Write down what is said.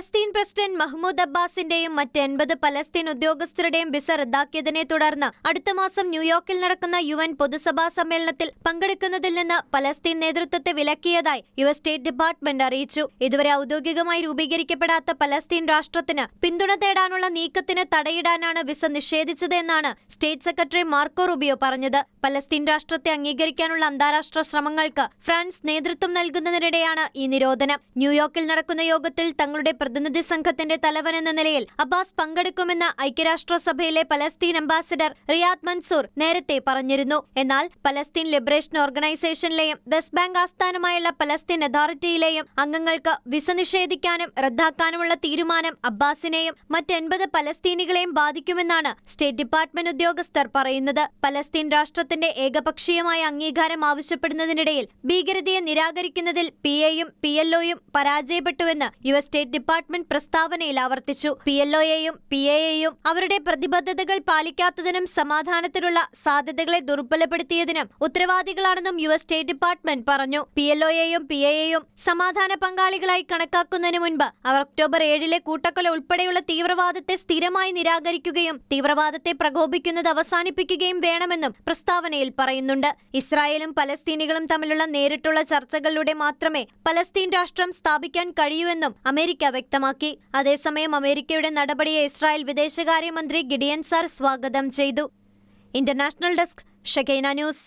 Palestine president Mahmoud അബ്ബാസിന്റെയും മറ്റ് എൺപത് Palestine ഉദ്യോഗസ്ഥരുടെയും വിസ റദ്ദാക്കിയതിനെ തുടർന്ന് അടുത്ത മാസം ന്യൂയോർക്കിൽ നടക്കുന്ന യു എൻ പൊതുസഭാ സമ്മേളനത്തിൽ പങ്കെടുക്കുന്നതിൽ നിന്ന് പലസ്തീൻ നേതൃത്വത്തെ വിലക്കിയതായി യു എസ് സ്റ്റേറ്റ് ഡിപ്പാർട്ട്മെന്റ് അറിയിച്ചു. ഇതുവരെ ഔദ്യോഗികമായി രൂപീകരിക്കപ്പെടാത്ത പലസ്തീൻ രാഷ്ട്രത്തിന് പിന്തുണ തേടാനുള്ള നീക്കത്തിന് തടയിടാനാണ് വിസ നിഷേധിച്ചത് എന്നാണ് സ്റ്റേറ്റ് സെക്രട്ടറി മാർക്കോ റുബിയോ പറഞ്ഞത്. പലസ്തീൻ രാഷ്ട്രത്തെ അംഗീകരിക്കാനുള്ള അന്താരാഷ്ട്ര ശ്രമങ്ങൾക്ക് ഫ്രാൻസ് നേതൃത്വം നൽകുന്നതിനിടെയാണ് ഈ നിരോധനം. ന്യൂയോർക്കിൽ നടക്കുന്ന യോഗത്തിൽ തങ്ങളുടെ പ്രതിനിധി സംഘത്തിന്റെ തലവൻ എന്ന നിലയിൽ അബ്ബാസ് പങ്കെടുക്കുമെന്ന് ഐക്യരാഷ്ട്രസഭയിലെ പലസ്തീൻ അംബാസിഡർ റിയാദ് മൻസൂർ നേരത്തെ പറഞ്ഞിരുന്നു. എന്നാൽ പലസ്തീൻ ലിബറേഷൻ ഓർഗനൈസേഷനിലെയും വെസ്റ്റ് ബാങ്ക് ആസ്ഥാനമായുള്ള പലസ്തീൻ അതോറിറ്റിയിലെയും അംഗങ്ങൾക്ക് വിസ നിഷേധിക്കാനും റദ്ദാക്കാനുമുള്ള തീരുമാനം അബ്ബാസിനെയും മറ്റ് എൺപത് പലസ്തീനികളെയും ബാധിക്കുമെന്നാണ് സ്റ്റേറ്റ് ഡിപ്പാർട്ട്മെന്റ് ഉദ്യോഗസ്ഥർ പറയുന്നത്. പലസ്തീൻ രാഷ്ട്രത്തിന്റെ ഏകപക്ഷീയമായ അംഗീകാരം ആവശ്യപ്പെടുന്നതിനിടയിൽ ഭീകരതയെ നിരാകരിക്കുന്നതിൽ പി എയും പി എൽഒയും പരാജയപ്പെട്ടുവെന്ന് യു എസ് സ്റ്റേറ്റ് ഡിപ്പാർട്ട്മെന്റ് പ്രസ്താവനയിൽ ആവർത്തിച്ചു. പി എൽ ഒയെയും പി എയെയും അവരുടെ പ്രതിബദ്ധതകൾ പാലിക്കാത്തതിനും സമാധാനത്തിനുള്ള സാധ്യതകളെ ദുർബലപ്പെടുത്തിയതിനും ഉത്തരവാദികളാണെന്നും യു എസ് സ്റ്റേറ്റ് ഡിപ്പാർട്ട്മെന്റ് പറഞ്ഞു. പി എൽ ഒയെയും പി എയെയും സമാധാന പങ്കാളികളായി കണക്കാക്കുന്നതിന് മുൻപ് അവർ ഒക്ടോബർ ഏഴിലെ കൂട്ടക്കൊല ഉൾപ്പെടെയുള്ള തീവ്രവാദത്തെ സ്ഥിരമായി നിരാകരിക്കുകയും തീവ്രവാദത്തെ പ്രകോപിക്കുന്നത് അവസാനിപ്പിക്കുകയും വേണമെന്നും പ്രസ്താവനയിൽ പറയുന്നുണ്ട്. ഇസ്രായേലും പലസ്തീനികളും തമ്മിലുള്ള നേരിട്ടുള്ള ചർച്ചകളിലൂടെ മാത്രമേ പലസ്തീൻ രാഷ്ട്രം സ്ഥാപിക്കാൻ കഴിയൂവെന്നും അമേരിക്ക വ്യക്തമാക്കി. അതേസമയം അമേരിക്കയുടെ നടപടിയെ ഇസ്രായേൽ വിദേശകാര്യമന്ത്രി ഗിഡിയൻ സാർ സ്വാഗതം ചെയ്തു. International desk Shekinah news.